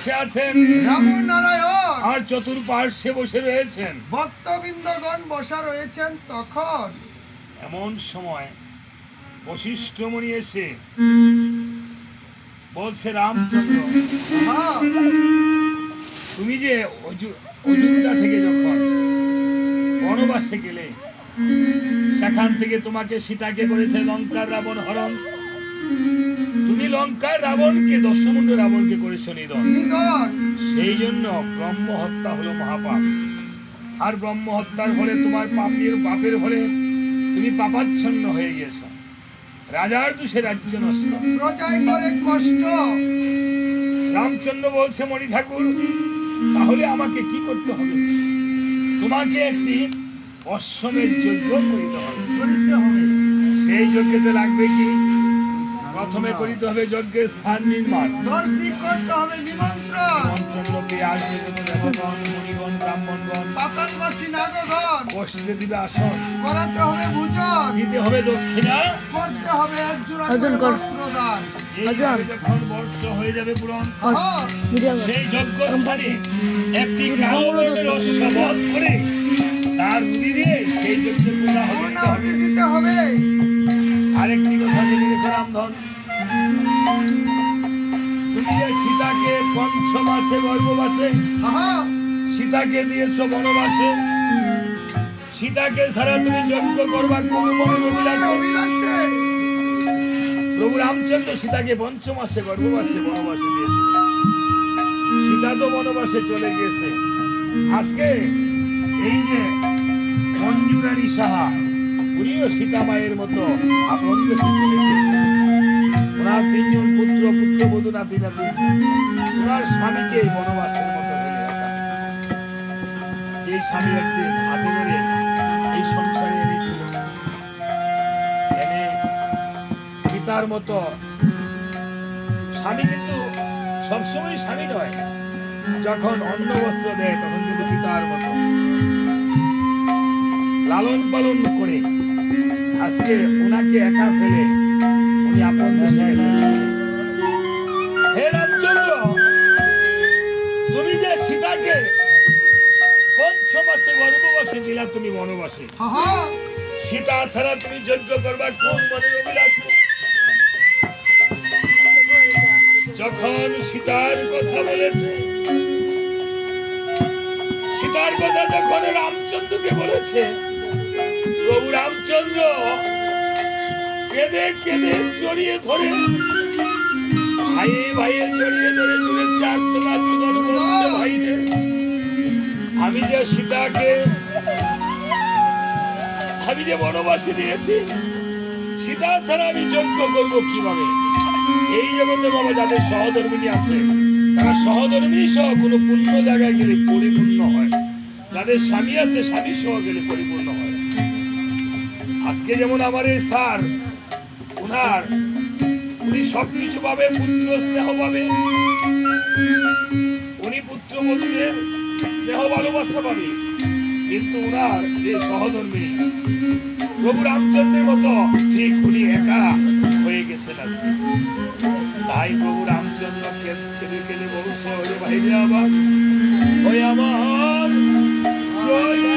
বসে আছেন। রাম নারায়ণ আর চতুর্পার্শ্বে বসে রয়েছেন। ভক্তবৃন্দগণ বসা রয়েছেন তখন। এমন সময় বশিষ্ঠ মুনি এসে বলছে রামচন্দ্র হ্যাঁ, তুমি যে অযো- অযোধ্যা থেকে যখন বনবাসে গেলে সেখান থেকে তোমাকে সীতাকে করেছে লঙ্কার রাবণ হরণ। লঙ্কার রাবণকে দশমুণ্ড রাবণকে করেছ নিধন। সেই জন্য ব্রহ্ম হত্যা হলো মহাপাপ। আর ব্রহ্ম হত্যার ফলে তোমার পাপের পাপের ফলে তুমি পাপাচ্ছন্ন হয়ে গেছো রাজার দোষে রাজ্য নষ্ট। কষ্ট। রামচন্দ্র বলছে মণি ঠাকুর তাহলে আমাকে কি করতে হবে? তোমাকে একটি অশ্বমের যজ্ঞ করিতে হবে। সেই যজ্ঞতে লাগবে কি? প্রথমে করিতে হবে যজ্ঞের স্থান নির্মাণ। দশ দিক করতে হবে নিমন্ত্রণ। লোকে আসবে দেবগণ মুনিগণ ব্রাহ্মণগণ। পাতালবাসী নাগগণ বসতে দিবে আসন। করাতে হবে ভোজন। দিতে হবে দক্ষিণা। করতে হবে এক জোড়া কর। বস্ত্রদান। যখন বর্ষ হয়ে যাবে পুরন সেই যজ্ঞ স্থানে একটি কালো রঙের অশ্ব করে তার উদি দিয়ে সেই যজ্ঞের পূজা হবে। দিতে হবে। আরেকটি কথা জেনে রেখো রামধন তুমি যে সীতাকে পঞ্চ মাসে গর্ভবাসে সীতাকে দিয়েছ বনবাসে সীতাকে ছাড়া তুমি যজ্ঞ করবা কোন প্রভু রামচন্দ্র সীতাকে পঞ্চ মাসে গর্ভবাসে বনবাসে দিয়েছিলেন সীতা তো বনবাসে চলে গিয়েছে। আজকে এই যে মঞ্জুরানী সাহা উনিও সীতা মায়ের মতো আপন দেশে চলে গিয়েছেন ওনার তিনজন পুত্র, পুত্রবধূ, নাতি নাতি। ওনার স্বামীকে বনবাসের মতো যে স্বামী একদিন হাতে ধরে এই সংসারে এনেছিল, এনে পিতার মতো স্বামী কিন্তু সবসময় স্বামী নয়, যখন অন্ন বস্ত্র দেয় তখন কিন্তু পিতার মতো। লালন পালন করে আজকে ওনাকে একা ফেলে উনি আপন দেশে গেছেন হে রামচন্দ্র তুমি যে সীতাকে পঞ্চ গর্ভবাসে দিলা তুমি বনবাসে। হ্যাঁ, সীতা ছাড়া তুমি যজ্ঞ করবা কোন মনের অভিলাষ যখন সীতার কথা বলেছে সীতার কথা যখন রামচন্দ্রকে বলেছে প্রভু রামচন্দ্র কেঁদে কেঁদে জড়িয়ে ধরে। ভাইয়ে ভাইয়ে জড়িয়ে ধরে জুড়েছে আর তুদর বলছে ভাইরে আমি যে সীতাকে, আমি যে বনবাসী দিয়েছি, সীতা ছাড়া আমি যজ্ঞ করব কীভাবে? এই জগতে বাবা যাদের সহধর্মিনী আছে, তারা সহধর্মিনী সহ কোনো পূর্ণ জায়গায় গেলে পরিপূর্ণ হয়। যাদের স্বামী আছে, স্বামী সহ গেলে পরিপূর্ণ হয়। আজকে যেমন আমার এই স্যার ওনার উনি সবকিছু পাবে, পুত্র স্নেহ পাবে। উনি পুত্র বধূদের স্নেহ ভালোবাসা পাবে। কিন্তু ওনার যে সহধর্মী, প্রভু রামচন্দ্রের মতো, ঠিক উনি একা হয়ে গেছেন আজকে। তাই প্রভু রামচন্দ্র কেঁদে কেঁদে বলছে, ওরে বাইরে আবার ওই আমার জয়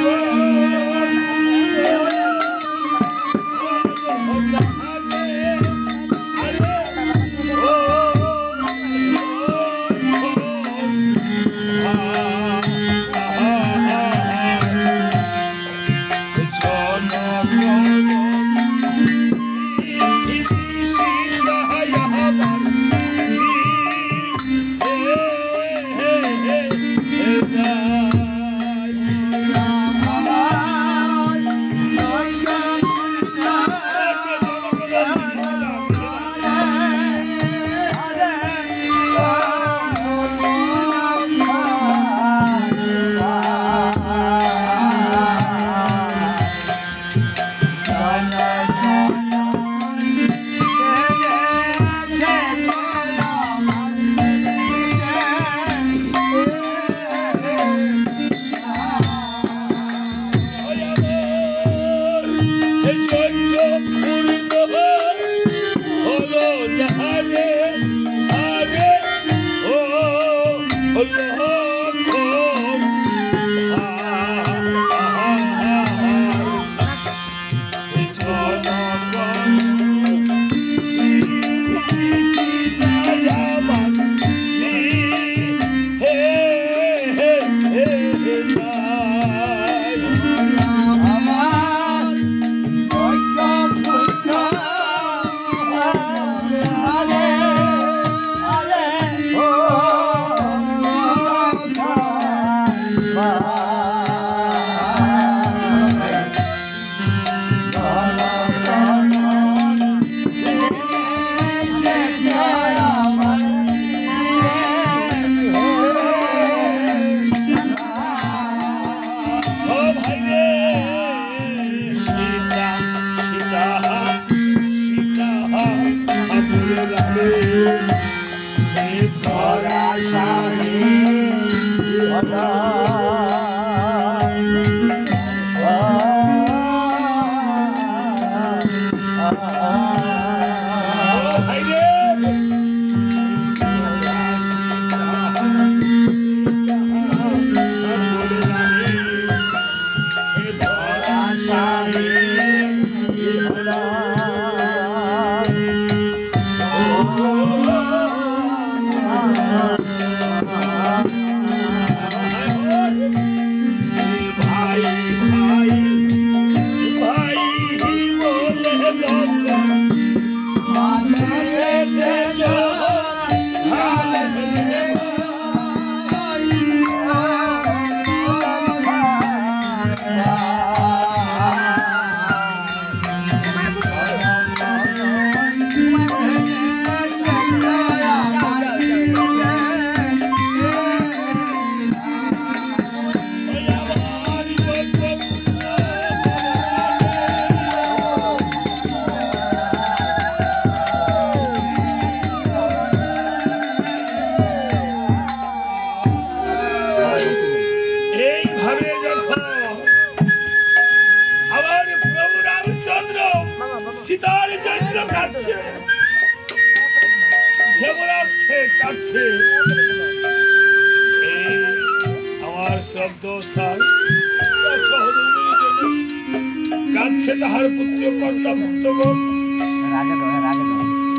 কাঁদছে তাহার পুত্র কর্তা পুত্রগণ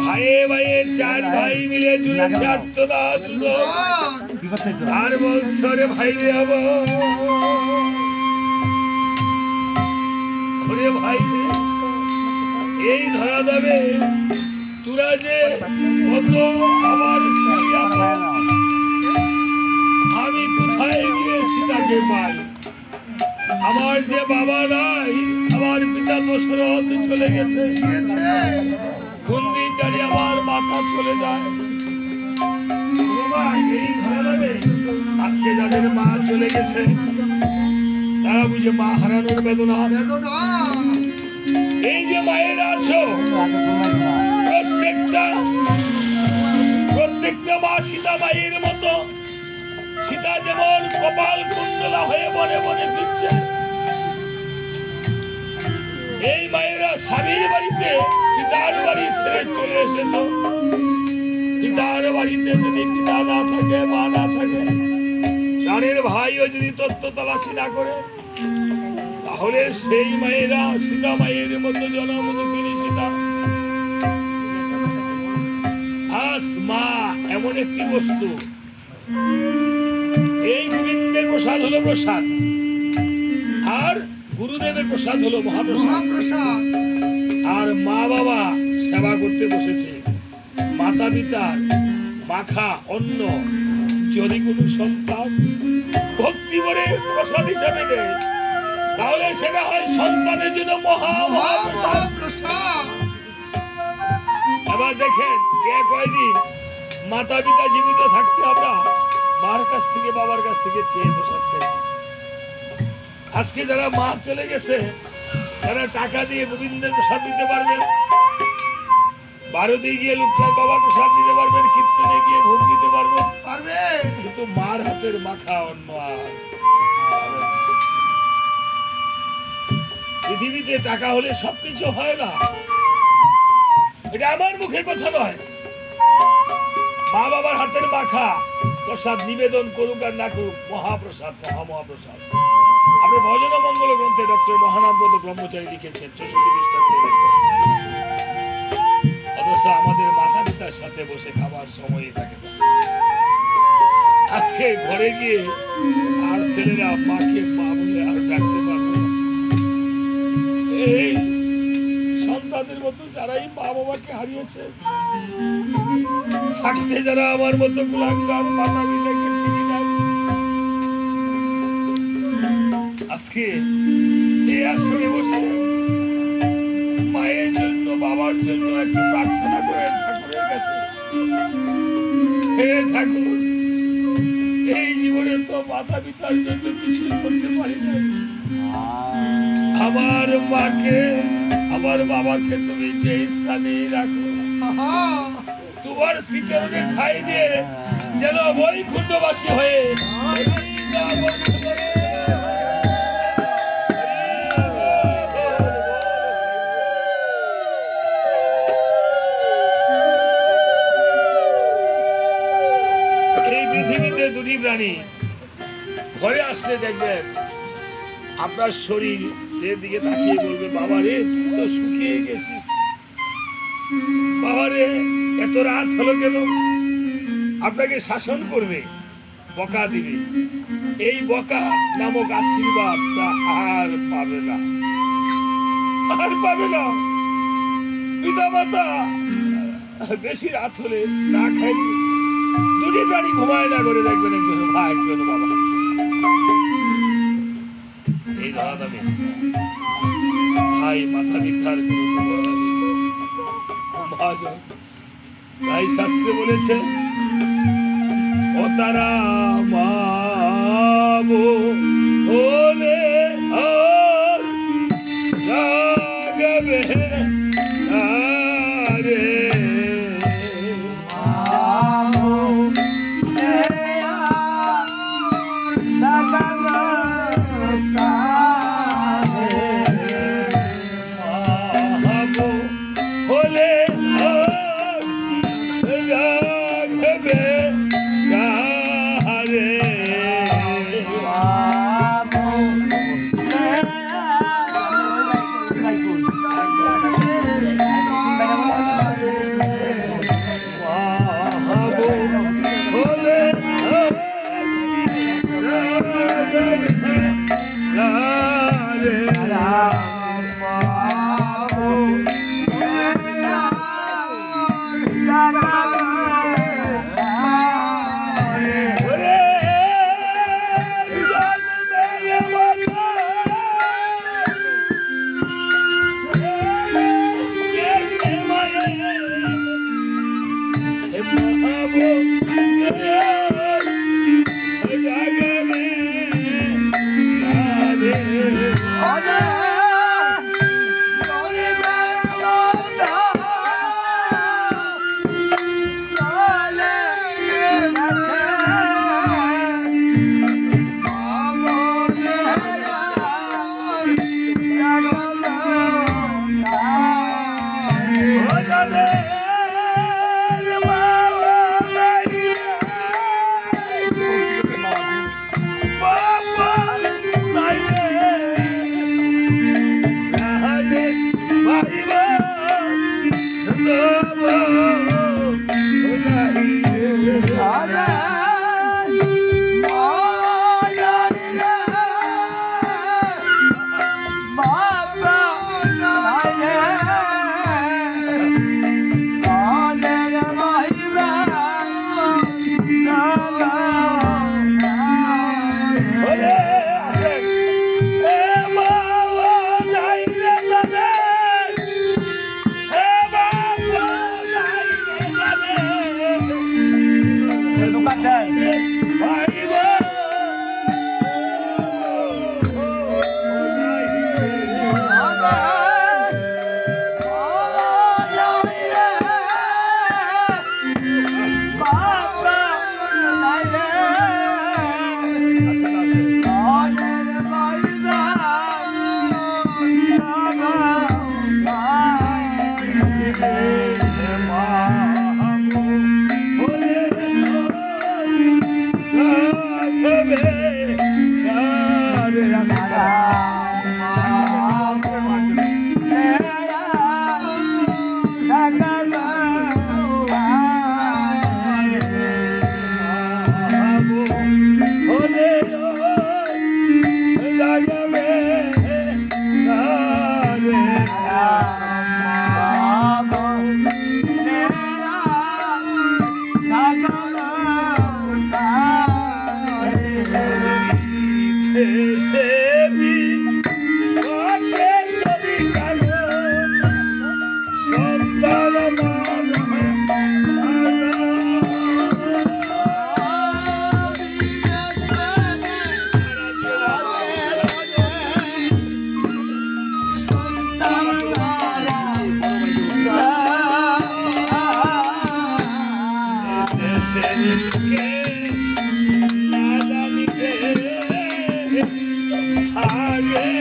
ভাইয়ে ভাইয়ে চার ভাই মিলে জুড়েছে আত্মনাথ আর বৎসরে ভাই রে ওরে ভাই রে এই ধরা দেবে তোরা যে কত আমার আমি কোথায় গিয়ে সীতাকে পাই? আমার যে বাবা নাই আমার পিতা দশরথ চলে গেছে। খুন্দি চারি আমার মাথা চলে যায়। আজকে যাদের মা চলে গেছে তারা বুঝে মা হারানোর বেদনা। এই যে মায়েরা আছো প্রত্যেকটা প্রত্যেকটা মা সীতা মায়ের মতো। সীতা যেমন কপাল কুণ্ডলা হয়ে বনে বনে ফিরছে এই মায়েরা স্বামীর বাড়িতে পিতার বাড়ি ছেড়ে চলে এসেছ। পিতার বাড়িতে যদি পিতা না থাকে, মা না থাকে প্রাণের ভাইও যদি তত্ত্ব তালাশি না করে, তাহলে সেই মায়েরা সীতা মায়ের মতো জন্ম দুঃখিনী সীতা। আস মা, এমন একটি বস্তু। এই গোবিন্দের প্রসাদ হলো প্রসাদ। গুরুদেবের প্রসাদ হলো মহাপ্রসাদ। আর মা বাবা সেবা করতে বসেছে। মাতা পিতার মাখা অন্ন যদি কোনো সন্তান ভক্তি করে প্রসাদ হিসাবে নেয় তাহলে সেটা হয় সন্তানের জন্য মহা মহাপ্রসাদ। এবার দেখেন কে কয়দিন মাতা পিতা জীবিত থাকতে আমরা মার কাছ থেকে বাবার কাছ থেকে চেয়ে প্রসাদ খাইছি আজকে যারা মা চলে গেছে তারা টাকা দিয়ে গোবিন্দের প্রসাদ দিতে পারবেন। ভারতে গিয়ে লোকনাথ বাবার প্রসাদ দিতে পারবেন কীর্তনে গিয়ে ভোগ দিতে পারবেন। পারবে কিন্তু মার হাতের মাখা অন্য পৃথিবীতে টাকা হলে সবকিছু হয় না। এটা আমার মুখের কথা নয়। মা বাবার হাতের মাখা প্রসাদ নিবেদন করুক আর না করুক মহাপ্রসাদ মহা মহাপ্রসাদ আপনি ভজন মঙ্গল গ্রন্থে ডক্টর মহানামব্রত ব্রহ্মচারী লিখেছেন, চৌষট্টি পৃষ্ঠা করে। অথচ আমাদের মাতা পিতার সাথে বসে খাবার সময়ই থাকে আজকে ঘরে গিয়ে আর ছেলেরা মাকে মা বলে আর ডাকতে পারবে না এই সন্তানদের মতো যারাই মা বাবাকে হারিয়েছে থাকতে যারা আমার মতো গুলাঙ্গার মাতা আজকে এই আসরে বসে মায়ের জন্য বাবার জন্য একটু প্রার্থনা করেন ঠাকুরের কাছে। হে ঠাকুর এই জীবনে তো মাতা পিতার জন্য কিছুই করতে পারি নাই। আমার মাকে আমার বাবাকে তুমি যে স্থানে রাখো আহা, তুমি উহার শ্রীচরণে ঠাই দিয়ে যেন বৈকুণ্ঠবাসী হয়ে দেখবেন আপনার শরীর এর দিকে তাকিয়ে বলবে, বাবা রে, তুই তো শুকিয়ে গেছিস। বাবা রে, এত রাত হলো কেন? আপনাকে শাসন করবে, বকা দিবে। এই বকা নামক আশীর্বাদ তা আর পাবে না। আর পাবে না। পিতা মাতা বেশি রাত হলে না খাইলে দুটি প্রাণী ঘুমায় না করে দেখবেন একজন মা একজন বাবা। ভাই মাথা বলা। মহাজন তাই শাস্ত্রে বলেছে ও তারা মা হলে 大人。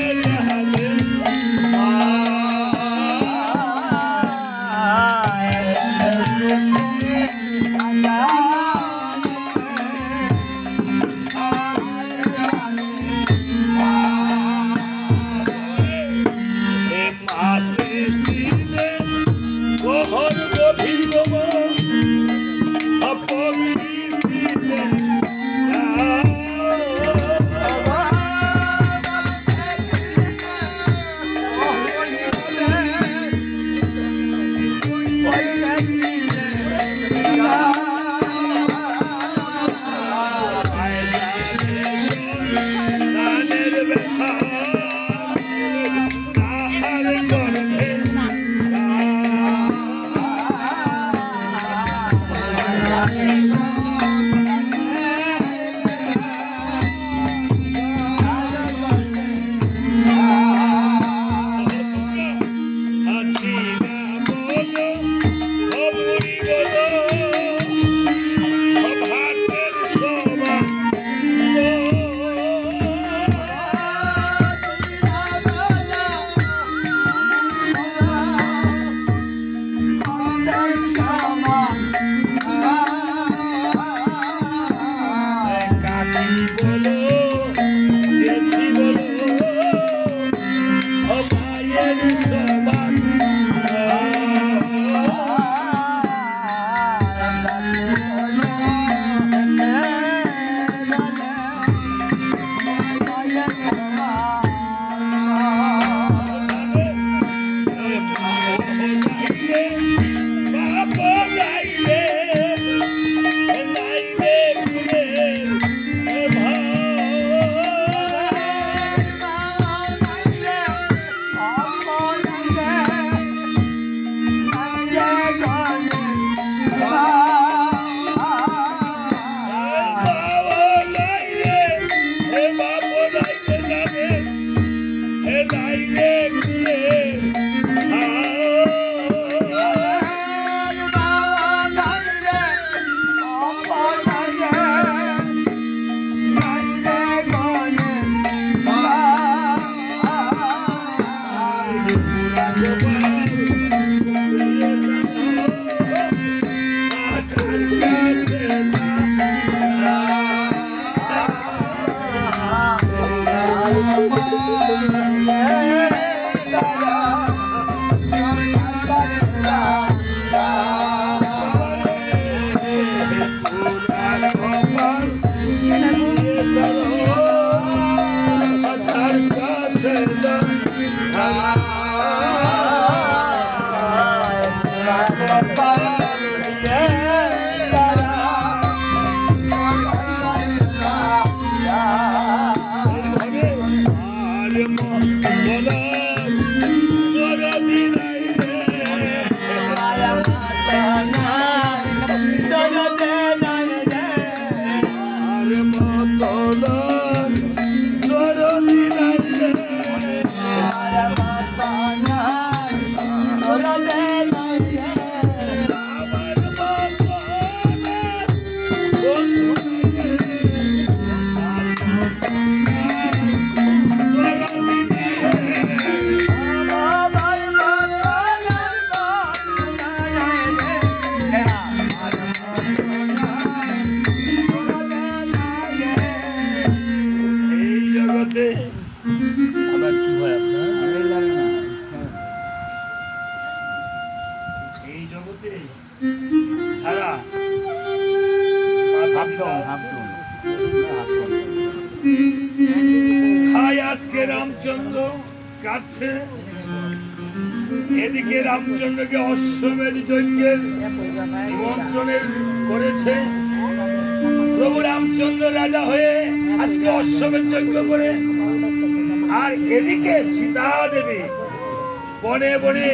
বনে বনে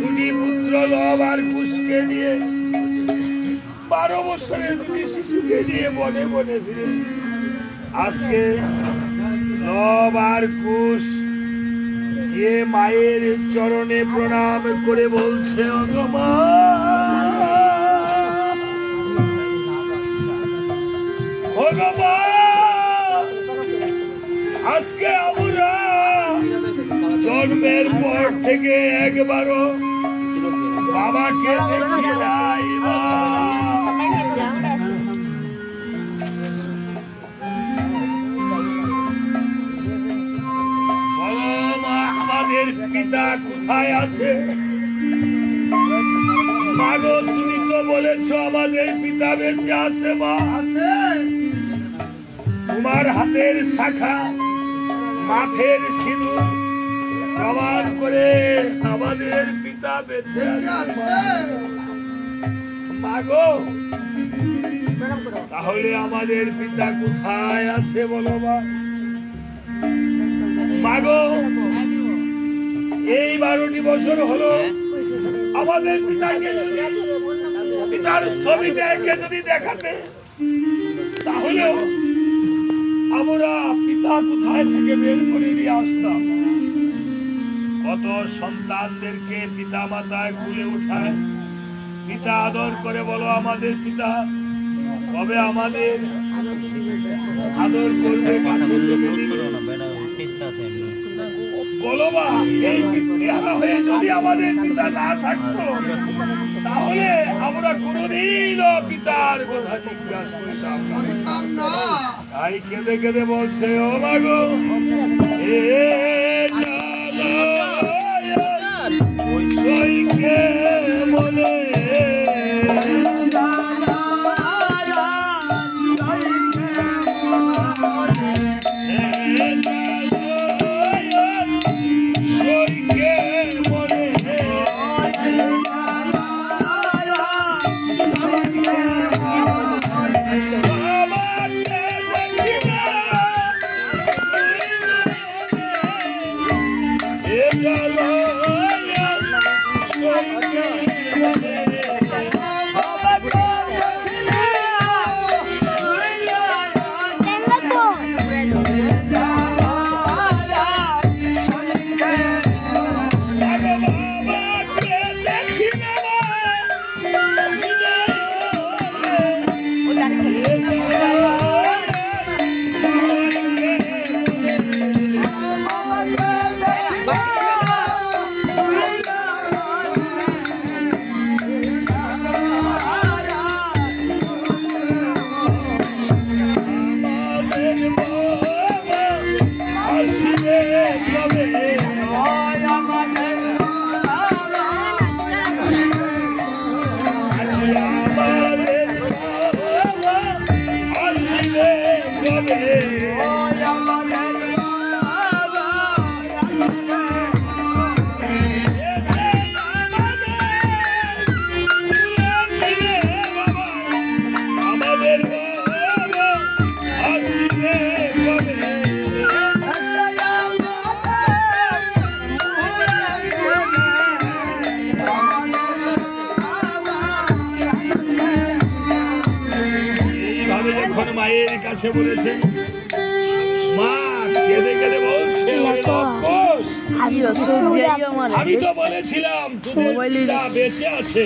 দুটি পুত্র লব আর কুশকে নিয়ে বারো বছরের দুটি শিশুকে নিয়ে বনে বনে ফিরে। আজকে লব আর কুশ এ মায়ের চরণে প্রণাম করে বলছে অগমা আজকে আমি জন্মের পর থেকে একবারও বাবাকে দেখি নাই। আমাদের পিতা কোথায় আছে মাগো, তুমি তো বলেছ আমাদের পিতা বেঁচে আছে মা আছে তোমার হাতের শাখা মাথের সিঁদুর প্রমাণ করে আমাদের পিতা বেঁচে আছে। মাগো, তাহলে আমাদের পিতা কোথায় আছে বলো মা? মাগো, এই বারোটি বছর হলো আমাদের পিতাকে পিতার ছবিটা একে যদি দেখাতে, তাহলেও আমরা পিতা কোথায় থেকে বের করে নিয়ে আসতাম? কত সন্তানদেরকে পিতা মাতায় কুলে উঠায় পিতা আদর করে বলো আমাদের পিতা তবে আমাদের আদর করবে কাছে টেনে দিবে। বলো মা এই পিতৃহারা হয়ে যদি আমাদের পিতা না থাকতো তাহলে আমরা কোনোদিন পিতার কথা জিজ্ঞাসা করতাম তাই কেঁদে কেঁদে বলছে ও মাগো এ সইকে বলে যখন মায়ের কাছে বলেছে মা কেঁদে কেঁদে বলছে আমি তো বলেছিলাম তোদের বেঁচে আছে।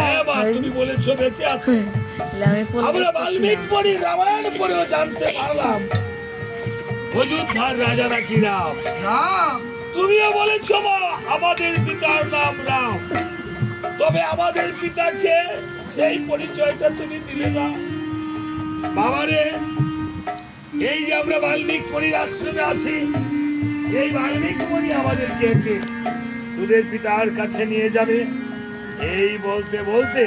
হ্যাঁ তুমি বলেছ বেঁচে আছে। আমরা বাল্মীক পড়ি রামায়ণ পড়েও জানতে পারলাম। অযোধ্যার রাজা নাকি রাম? রাম। তুমিও বলেছ মা আমাদের পিতার নাম রাম। তবে আমাদের পিতাকে সেই পরিচয়টা তুমি দিলে না। বাবারে এই যে আমরা বাল্মীক মণির আশ্রমে আছি এই বাল্মীক মণি আমাদেরকে একে তোদের পিতার কাছে নিয়ে যাবে। এই বলতে বলতে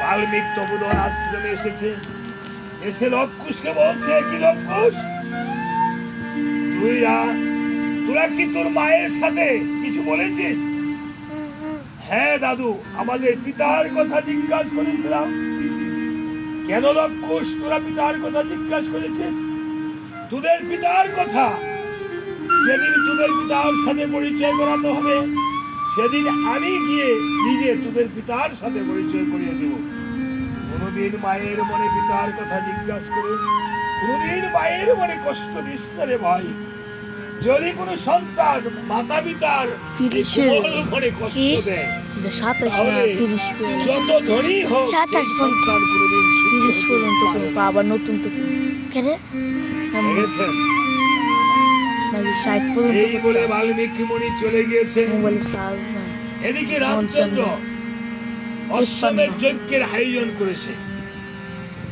বাল্মীক তবুদন আশ্রমে এসেছে। এসে লক্ষুষকে বলছে কি লক্ষুষ তুই আ- তোরা কি তোর মায়ের সাথে কিছু বলেছিস? হ্যাঁ দাদু আমাদের পিতার কথা জিজ্ঞাসা করেছিলাম। কেন লক্ষুষ তোরা পিতার কথা জিজ্ঞাসা করেছিস? তোদের পিতার কথা। যেদিন তোদের পিতার সাথে পরিচয় করাতে হবে সেদিন আমি গিয়ে নিজে তোদের পিতার সাথে পরিচয় করিয়ে দেব। কোনোদিন মায়ের মনে পিতার কথা জিজ্ঞাসা করে কোনোদিন মায়ের মনে কষ্ট দিস না রে ভাই। যদি কোনো সন্তান মাতা পিতার মনে কষ্ট? দেয় যত ধনী হোক সন্তান শেষ পর্যন্ত করব আবার নতুন তো কেন নাকি ষাট পর্যন্ত বলে বাল্মীকি মুনি চলে গিয়েছে। মোবাইলে চার্জ নাই এদিকে রামচন্দ্র অশ্বমের যজ্ঞের আয়োজন করেছে।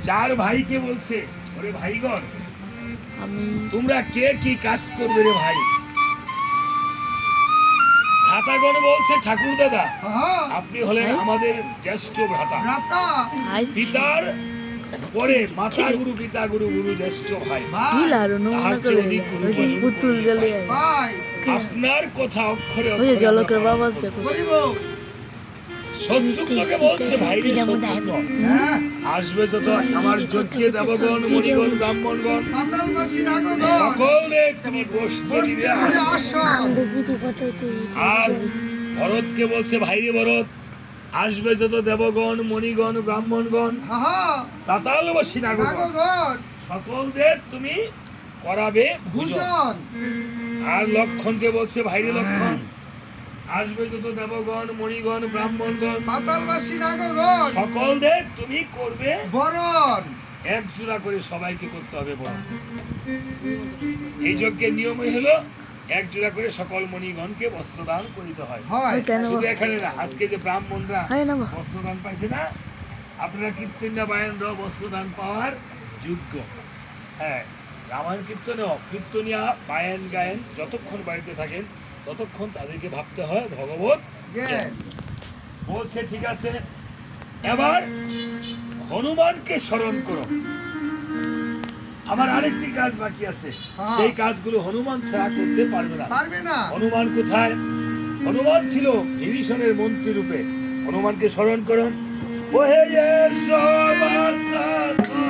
চার ভাইকে বলছে ওরে ভাইগণ আমি তোমরা কে কি কাজ করবে রে ভাই? ভ্রাতাগণ বলছে ঠাকুর দাদা আপনি হলেন আমাদের জ্যেষ্ঠ ভ্রাতা। ভ্রাতা। পিতার পরে মাতা গুরু পিতা গুরু গুরু জ্যেষ্ঠ ভাই ভাই দিল আর নমুনা তাহার করে চেয়ে অধিক গুরু ওই যে বলুন। পুতুল গেলে আপনার কথা অক্ষরে ওই জলকের বাবা বলছে ভাইরে হ্যাঁ আসবে যত আমার যজ্ঞে দেবগণ মণিগণ ব্রাহ্মণগণ। সকলে তুমি বসতে দিবে। আসো। আর ভরতকে বলছে ভাইরে ভরত আসবে যত দেবগণ মণিগণ ব্রাহ্মণগণ। পাতালবাসী নাগগণ। রাগগণ সকলদের তুমি করাবে ভোজন। আর লক্ষণকে বলছে? ভাইরে লক্ষণ। আসবে যত দেবগণ মণিগণ ব্রাহ্মণগণ। পাতালবাসী রাগগণ সকলদের তুমি করবে বরণ। এক জোড়া করে সবাইকে করতে হবে বরণ। এই যজ্ঞের নিয়মই হলো এক জোড়া করে সকল মণিগণকে বস্ত্রদান করিতে হয়। হয়। শুধু এখানে না আজকে যে ব্রাহ্মণরা হয় বস্ত্রদান পাইছে না আপনারা কীর্তনটা বায়নরা বস্ত্রদান পাওয়ার যোগ্য। হ্যাঁ রামায়ণ কীর্তনেও কীর্তনিয়া বায়ান গায়েন যতক্ষণ বাড়িতে থাকেন ততক্ষণ তাদেরকে ভাবতে হয় ভগবত বলছে ঠিক আছে এবার হনুমানকে স্মরণ করো। আমার আরেকটি কাজ বাকি আছে। হ্যাঁ। সেই কাজগুলো হনুমান ছাড়া করতে পারবে না। পারবে না। হনুমান কোথায়? হনুমান ছিল বিভীষণের মন্ত্রী রূপে। হনুমানকে স্মরণ করুন। ওহে বাসাসু